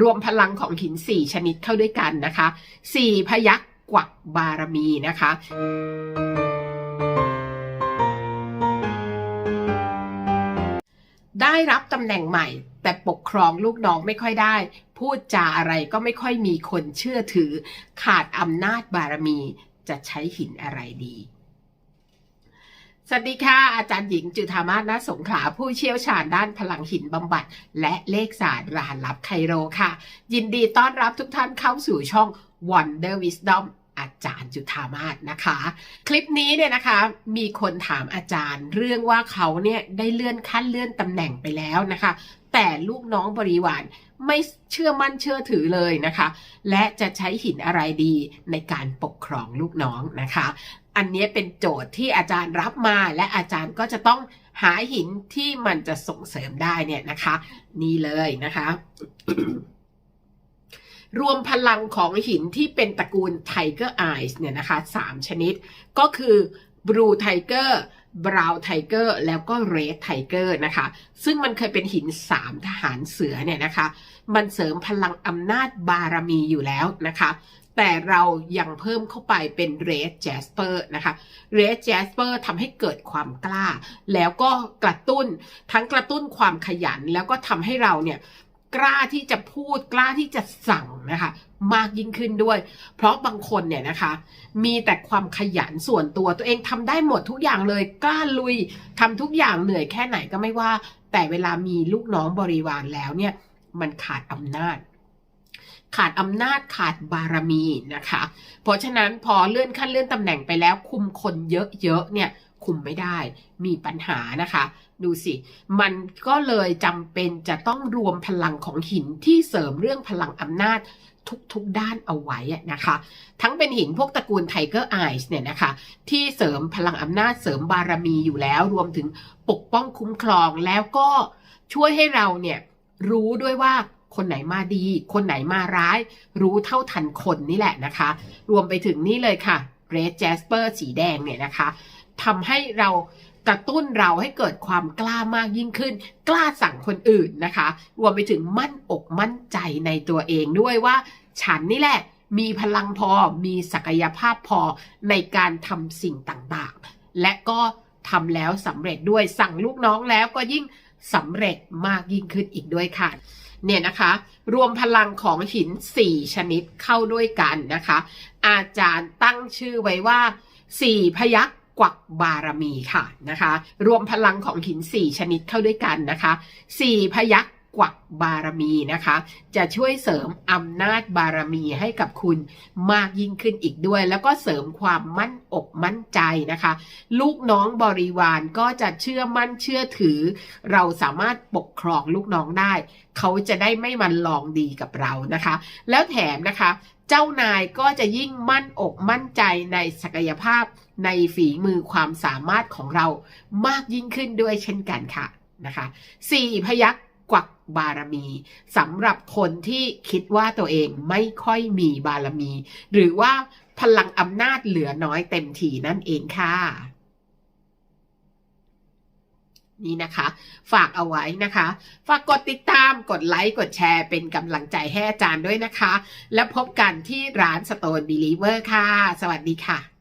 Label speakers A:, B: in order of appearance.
A: รวมพลังของหิน 4 ชนิดเข้าด้วยกันนะคะ 4 พยักกวักบารมีนะคะได้รับตำแหน่งใหม่ แต่ปกครองลูกน้องไม่ค่อยได้ พูดจาอะไรก็ไม่ค่อยมีคนเชื่อถือ ขาดอำนาจบารมีจะใช้หินอะไรดี สวัสดีค่ะ อาจารย์หญิงจุธามาศนาสงขลาผู้เชี่ยวชาญด้านพลังหินบำบัด และเลขศาสตร์รหัสลับไคโรค่ะ ยินดีต้อนรับทุกท่านเข้าสู่ช่อง Wonder Wisdom อาจารย์จุธามาศนะคะ คลิปนี้เนี่ยนะคะมีคนถามอาจารย์เรื่องว่าเขาเนี่ยได้เลื่อนขั้นเลื่อนตำแหน่งไปแล้วนะคะ แต่ลูกน้องบริวารไม่เชื่อมั่นเชื่อถือเลยนะคะ และจะใช้หินอะไรดีในการปกครองลูกน้องนะคะ อันนี้เป็นโจทย์ที่อาจารย์รับมาและอาจารย์ก็จะต้องหาหินที่มันจะส่งเสริมได้เนี่ยนะคะ นี่เลยนะคะ รวมพลังของหินที่เป็นตระกูล Tiger Eyes เนี่ยนะคะสามชนิด ก็คือ Blue Tiger Brown Tiger แล้วก็ Red Tiger นะคะ ซึ่งมันเคยเป็นหินสามทหารเสือเนี่ยนะคะ มันเสริมพลังอำนาจบารมีอยู่แล้วนะคะ แต่เรายังเพิ่มเข้าไปเป็น Red Jasper นะคะ Red Jasper ทำให้เกิดความกล้า แล้วก็กระตุ้นทั้งกระตุ้นความขยัน แล้วก็ทำให้เราเนี่ยกล้าที่จะพูดกล้าที่จะสั่งนะคะ มากยิ่งขึ้นด้วย เพราะบางคนเนี่ยนะคะ มีแต่ความขยันส่วนตัวตัวเองทำได้หมดทุกอย่างเลย กล้าลุยทำทุกอย่างเหนื่อยแค่ไหนก็ไม่ว่า แต่เวลามีลูกน้องบริวารแล้วเนี่ย มันขาดอำนาจ ขาดอำนาจขาดบารมีนะคะ เพราะฉะนั้นพอเลื่อนขั้นเลื่อนตำแหน่งไปแล้วคุมคนเยอะๆเนี่ยคุมไม่ได้มีปัญหานะคะ ดูสิ มันก็เลยจำเป็นจะต้องรวมพลังของหินที่เสริมเรื่องพลังอำนาจทุกๆด้านเอาไว้นะคะ ทั้งเป็นหินพวกตระกูลไทเกอร์ไอส์เนี่ยนะคะ ที่เสริมพลังอำนาจเสริมบารมีอยู่แล้ว รวมถึงปกป้องคุ้มครองแล้วก็ช่วยให้เราเนี่ยรู้ด้วยว่า คนไหนมาดี คนไหนมาร้าย รู้เท่าทันคนนี่แหละนะคะ รวมไปถึงนี่เลยค่ะ Red Jasper สีแดงเนี่ยนะคะทำให้เรากระตุ้นเราให้เกิดความกล้ามากยิ่งขึ้น กล้าสั่งคนอื่นนะคะ รวมไปถึงมั่นอกมั่นใจในตัวเองด้วยว่า ฉันนี่แหละมีพลังพอ มีศักยภาพพอในการทำสิ่งต่างๆ และก็ทำแล้วสำเร็จด้วยสั่งลูกน้องแล้วก็ยิ่งสำเร็จมากยิ่งขึ้นอีกด้วยค่ะ เนี่ยนะคะ รวมพลังของหิน 4 ชนิดเข้าด้วยกันนะคะ อาจารย์ตั้งชื่อไว้ว่า 4 พยักกวักบารมีค่ะนะคะ รวมพลังของหิน 4 ชนิดเข้าด้วยกันนะคะ 4 พยัก กวักบารมีนะคะ จะช่วยเสริมอำนาจบารมีให้กับคุณมากยิ่งขึ้นอีกด้วย แล้วก็เสริมความมั่นอกมั่นใจนะคะ ลูกน้องบริวารก็จะเชื่อมั่นเชื่อถือ เราสามารถปกครองลูกน้องได้ เขาจะได้ไม่มันลองดีกับเรานะคะ แล้วแถมนะคะเจ้านายก็จะยิ่งมั่นอกมั่นใจในศักยภาพในฝีมือความสามารถของเรามากยิ่งขึ้นด้วยเช่นกันค่ะนะคะสี่พยักก วักบารมีสำหรับคนที่คิดว่าตัวเองไม่ค่อยมีบารมี หรือว่าพลังอำนาจเหลือน้อยเต็มทีนั่นเองค่ะนี่นะคะ ฝากเอาไว้นะคะ ฝากกดติดตามกดไลค์กดแชร์เป็นกำลังใจให้อาจารย์ด้วยนะคะ แล้วพบกันที่ร้าน Stone Believer ค่ะ สวัสดีค่ะ